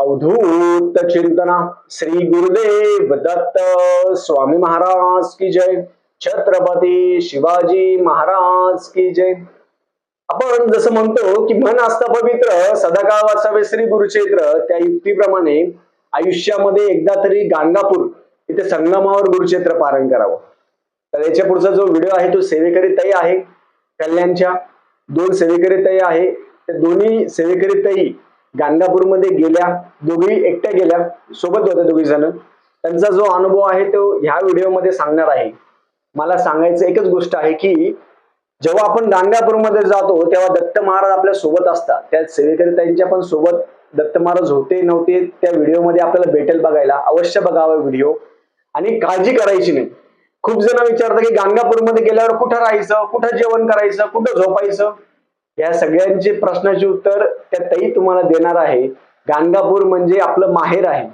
अवधूत चिंतना श्री गुरुदेव दत्त स्वामी महाराज की जय। छत्रपती शिवाजी महाराज की जय। आपण जसं म्हणतो की मन असतं पवित्र सदाकाळ वाचावे श्री गुरुक्षेत्र त्या युक्तीप्रमाणे आयुष्यामध्ये एकदा तरी गाणगापूर इथे संगमावर गुरुक्षेत्र पारण करावं. तर याच्या पुढचा जो व्हिडिओ आहे तो सेवेकरीतही आहे कल्याणच्या. दोन सेवेकरीतही आहे. त्या दोन्ही सेवेकरीतही गाणगापूरमध्ये गेल्या दोघी एकट्या गेल्या सोबत होत्या दोघी जण त्यांचा जो अनुभव आहे तो ह्या व्हिडिओमध्ये सांगणार आहे. मला सांगायचं एकच गोष्ट आहे की जेव्हा आपण गाणगापूरमध्ये जातो तेव्हा दत्त महाराज आपल्यासोबत असतात. त्या सेवेकरी त्यांच्या पण सोबत दत्त महाराज होते नव्हते त्या व्हिडिओमध्ये आपल्याला भेटेल बघायला. अवश्य बघावा व्हिडिओ. आणि काळजी करायची नाही. खूप जण विचारतात की गाणगापूरमध्ये गेल्यावर कुठं राहायचं कुठं जेवण करायचं कुठं झोपायचं? या सगळ्यांचे प्रश्नाचे उत्तर त्या ताई तुम्हाला देणार आहे. गाणगापूर म्हणजे आपलं माहेर आहे.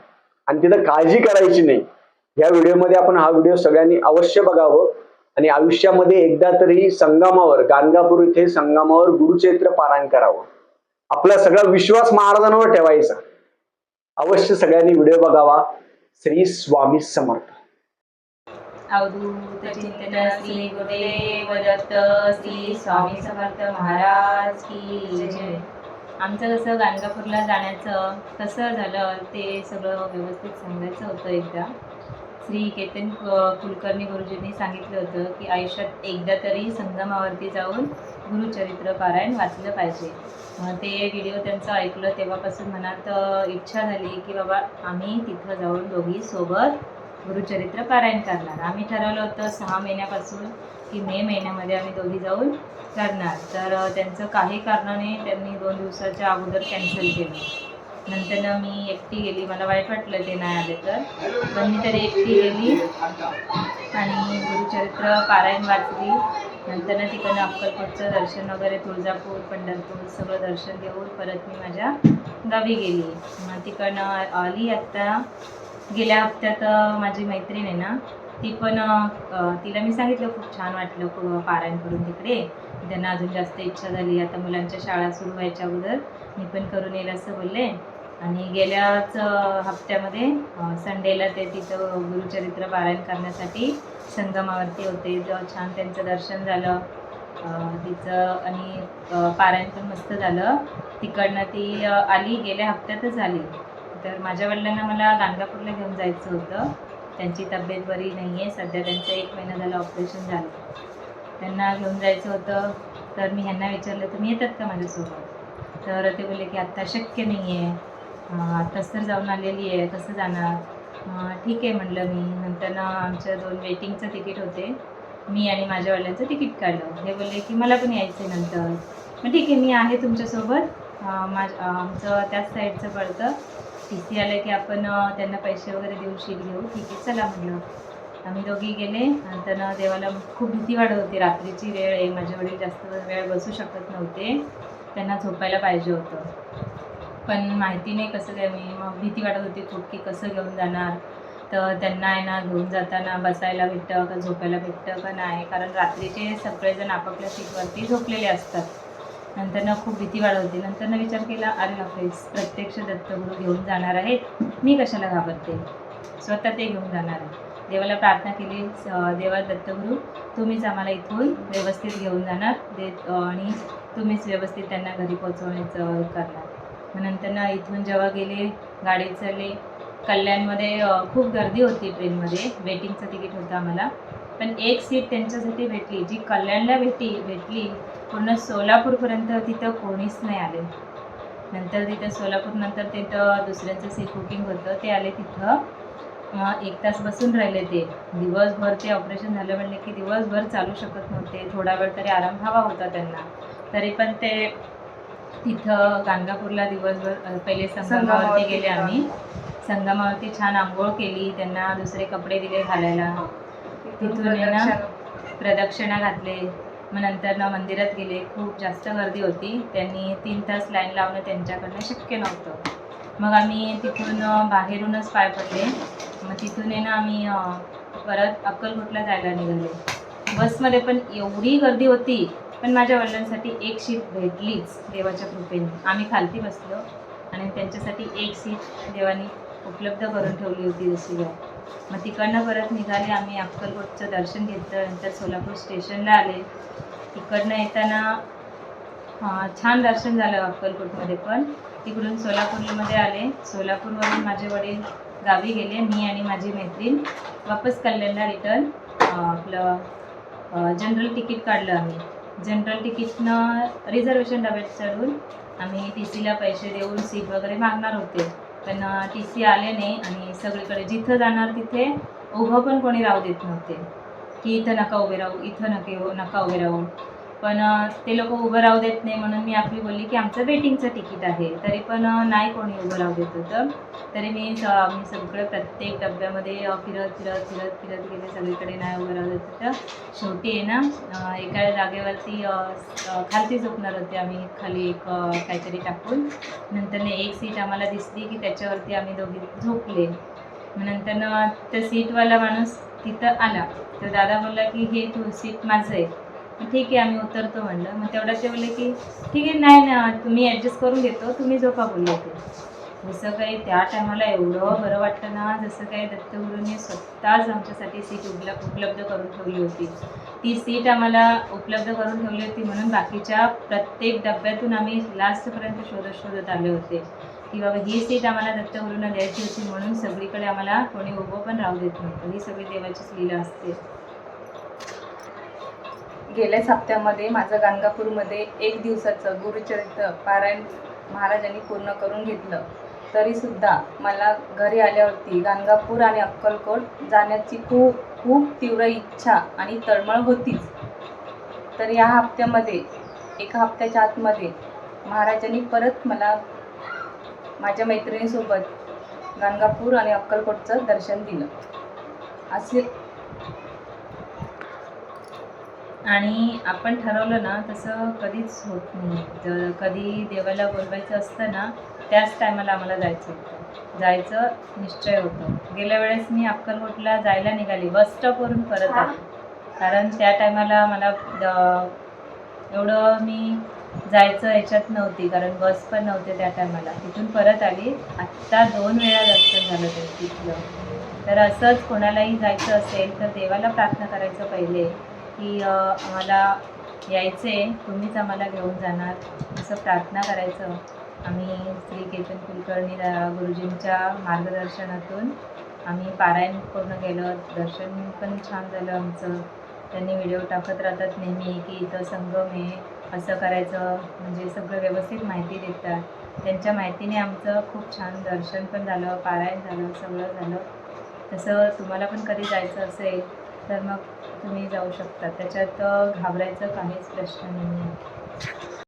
आणि तिथं काळजी करायची नाही. या व्हिडिओमध्ये आपण हा व्हिडिओ सगळ्यांनी अवश्य बघावं. आणि आयुष्यामध्ये एकदा तरी संगमावर गाणगापूर इथे संगमावर गुरुचैत्र पारायण करावं. आपला सगळा विश्वास महाराजांवर ठेवायचा. अवश्य सगळ्यांनी व्हिडिओ बघावा. श्री स्वामी समर्थ. अवधूत चिंतन श्री गुरुदेव दत्त श्री स्वामी समर्थ महाराज की जय. आमचं कसं गाणगापूरला जाण्याचं कसं झालं ते सगळं व्यवस्थित सांगायचं होतं एकदा. श्री केतन कुलकर्णी गुरुजींनी सांगितलं होतं की आयुष्यात एकदा तरी संगमावरती जाऊन गुरुचरित्र पारायण वाचलं पाहिजे. ते व्हिडिओ त्यांचं ऐकलं तेव्हापासून मनात इच्छा झाली की बाबा आम्ही तिथं जाऊन दोघी सोबत गुरुचरित्र पारायण करणार. आम्ही ठरवलं होतं सहा महिन्यापासून की मे महिन्यामध्ये आम्ही दोघी जाऊन करणार. तर त्यांचं काही कारणाने त्यांनी दोन दिवसाच्या अगोदर कॅन्सल केलं. नंतर ना मी एकटी गेली. मला वाईट वाटलं ते नाही आले तर. पण मी तरी एकटी गेली आणि गुरुचरित्र पारायण वाचली. नंतर ना तिकडनं अक्कलकोटचं दर्शन वगैरे तुळजापूर पंढरपूर सगळं दर्शन घेऊन परत मी माझ्या गावी गेली. मग तिकडनं आली आत्ता गेल्या हप्त्यात माझी मैत्रीण आहे ना ती पण तिला मी सांगितलं खूप छान वाटलं पारायण करून तिकडे. त्यांना अजून जास्त इच्छा झाली. आता मुलांच्या शाळा सुरू व्हायच्या अगोदर मी पण करून येईल असं बोलले. आणि गेल्याच हप्त्यामध्ये संडेला ते तिथं गुरुचरित्र पारायण करण्यासाठी संगमावरती होते. छान त्यांचं दर्शन झालं तिचं आणि पारायण पण मस्त झालं. तिकडनं ती आली. गेल्या हप्त्यातच आली. तर माझ्या वडिलांना मला गाणगापूरला घेऊन जायचं होतं. त्यांची तब्येत बरी नाही आहे सध्या त्यांचं एक महिना झालं ऑपरेशन झालं. त्यांना घेऊन जायचं होतं. तर मी ह्यांना विचारलं तुम्ही येतात का माझ्यासोबत? तर ते बोलले की आत्ता शक्य नाही आहे आत्ताच तर जाऊन आलेली आहे. कसं जाणार? ठीक आहे म्हटलं मी. नंतर ना आमच्या दोन वेटिंगचं तिकीट होते. मी आणि माझ्या वडिलांचं तिकीट काढलं. हे बोलले की मला पण यायचं आहे नंतर. मग ठीक आहे मी आहे तुमच्यासोबत. माझ आमचं त्याच साईडचं पडतं. टी सी आलं की आपण त्यांना पैसे वगैरे देऊ शीट घेऊ. ठीक आहे चला म्हटलं. आम्ही दोघी गेले. नंतर देवाला खूप भीती वाढत होती. रात्रीची वेळ आहे. माझे वडील जास्त वेळ बसू शकत नव्हते. त्यांना झोपायला पाहिजे होतं. पण माहिती नाही कसं काय. मी मग भीती वाटत होती खूप की कसं घेऊन जाणार. तर त्यांना आहे ना घेऊन जाताना बसायला भेटतं का? झोपायला भेटतं का? नाही. कारण रात्रीचे सगळेजण आपापल्या सीटवरती झोपलेले असतात. नंतर ना खूप भीती वाढवते. नंतर ना विचार केला अरे बापरे प्रत्यक्ष दत्तगुरू घेऊन जाणार आहेत मी कशाला घाबरते? स्वतः ते घेऊन जाणार आहे. देवाला प्रार्थना केली देवा दत्तगुरू तुम्हीच आम्हाला इथून व्यवस्थित घेऊन जाणार. दे आणि तुम्हीच व्यवस्थित त्यांना घरी पोहोचवण्याचं हे करणार. मग नंतर ना इथून जेव्हा गेले गाडी चालले. कल्याणमध्ये खूप गर्दी होती ट्रेनमध्ये. वेटिंगचं तिकीट होतं आम्हाला. पण एक सीट त्यांच्यासाठी भेटली. जी कल्याणला भेटी भेटली पूर्ण सोलापूरपर्यंत तिथं कोणीच नाही आले. नंतर तिथं सोलापूरनंतर तिथं दुसऱ्यांचं सीट बुकिंग होतं. ते आले तिथं. एक तास बसून राहिले ते. दिवसभर ते ऑपरेशन झालं म्हणले की दिवसभर चालू शकत नव्हते. थोडा वेळ तरी आराम हवा होता त्यांना. तरी पण ते तिथं गाणगापूरला दिवसभर पहिले संगमावरती गेले आम्ही. संगमावरती छान आंघोळ केली. त्यांना दुसरे कपडे दिले घालायला. तिथून ना प्रदक्षिणा घातले. मग नंतर ना मंदिरात गेले. खूप जास्त गर्दी होती. त्यांनी तीन तास लाईन लावणं त्यांच्याकडनं शक्य नव्हतं. मग आम्ही तिथून बाहेरूनच पाय पडले. मग तिथून आहे ना आम्ही परत अक्कलकोटला जायला निघालो. बसमध्ये पण एवढी गर्दी होती पण माझ्या वडिलांसाठी एक सीट भेटलीच देवाच्या कृपेने. आम्ही खालती बसलो आणि त्यांच्यासाठी एक सीट देवानी उपलब्ध करून ठेवली होती जशी मग तिकडनं परत निघाले आम्ही अक्कलकोटचं दर्शन घेतलं. नंतर सोलापूर स्टेशनला आले. तिकडनं येताना छान दर्शन झालं अक्कलकोटमध्ये पण. तिकडून सोलापूरमध्ये आले. सोलापूरवरून माझे वडील गावी गेले मी आणि माझी मैत्रीण. वापस कल्याणला रिटर्न आपलं जनरल तिकीट काढलं आम्ही. जनरल तिकीटनं रिझर्वेशन डब्यात चढून आम्ही टी सीला पैसे देऊन सीट वगैरे मागणार होते. पण टी सी आले नाही आणि सगळीकडे जिथं जाणार तिथे उभं पण कोणी राहू देत नव्हते. की इथं नका उभे राहू इथं नके हो, नका उभे राहू. पण ते लोक उभं राहू देत नाही म्हणून मी आपली बोलली की आमचं वेटिंगचं तिकीट आहे. तरी पण नाही कोणी उभं राहू देत होतं. तरी मी स- मी सगळं प्रत्येक डब्यामध्ये फिरत फिरत फिरत फिरत गेले. सगळीकडे नाही उभं राहू देत होतं. शेवटी आहे ना एका जागेवरती खालती झोपणार होते आम्ही. खाली एक काहीतरी टाकून. नंतर एक सीट आम्हाला दिसली की त्याच्यावरती आम्ही दोघी झोपले. मग नंतर त्या सीटवाला माणूस तिथं आला. तर दादा बोलला की हे तू सीट माझं आहे. ठीक आहे आम्ही उतरतो म्हणलं. मग तेवढ्या ते बोलले की ठीक आहे नाही ना तुम्ही ॲडजस्ट करून घेतो तुम्ही झोपा बोलले ते. जसं काही त्या टायमाला एवढं बरं वाटतं ना जसं काही दत्तगुरूंनी स्वतःच आमच्यासाठी सीट उपलब्ध उपलब्ध करून ठेवली होती. ती सीट आम्हाला उपलब्ध करून ठेवली होती म्हणून बाकीच्या प्रत्येक डब्यातून आम्ही लास्टपर्यंत शोधत शोधत आले होते. की बाबा ही सीट आम्हाला दत्तगुरूंना द्यायची होती म्हणून सगळीकडे आम्हाला कोणी उभं पण राहू देत नव्हतं. ही सगळी देवाचीच लीला असते. गेल्याच हप्त्यामध्ये माझं गाणगापूरमध्ये एक दिवसाचं गुरुचरित्र पारायण महाराजांनी पूर्ण करून घेतलं. तरीसुद्धा मला घरी आल्यावरती गाणगापूर आणि अक्कलकोट जाण्याची खूप खूप तीव्र इच्छा आणि तळमळ होतीच. तर या हप्त्यामध्ये एका हप्त्याच्या आतमध्ये महाराजांनी परत मला माझ्या मैत्रिणीसोबत गाणगापूर आणि अक्कलकोटचं दर्शन दिलं. असे आणि आपण ठरवलं ना तसं कधीच होत नाही. जर कधी देवाला बोलवायचं असतं ना त्याच टायमाला आम्हाला जायचं होतं. जायचं निश्चय होतं. गेल्या वेळेस मी अक्कलकोटला जायला निघाली बस स्टॉपवरून परत आली. कारण त्या टायमाला मला एवढं मी जायचं ह्याच्यात नव्हती कारण बस पण नव्हते त्या टायमाला. तिथून परत आली. आत्ता दोन वेळा दर्शन झालं ते तिथलं. तर असंच कोणालाही जायचं असेल तर देवाला प्रार्थना करायचं पहिले. की आम्हाला यायचं आहे तुम्हीच आम्हाला घेऊन जाणार. असं प्रार्थना करायचं. आम्ही श्री केतन कुलकर्णी गुरुजींच्या मार्गदर्शनातून आम्ही पारायण पूर्ण केलं. दर्शन पण छान झालं आमचं. त्यांनी व्हिडिओ टाकत राहतात नेहमी की इथं संगम आहे. असं करायचं. म्हणजे सगळं व्यवस्थित माहिती देतात. त्यांच्या माहितीने आमचं खूप छान दर्शन पण झालं पारायण झालं सगळं झालं. तसं तुम्हाला पण कधी जायचं असेल तर मग तुम्ही जाऊ शकता. त्याच्यात घाबरायचं काहीच प्रश्न नाही आहे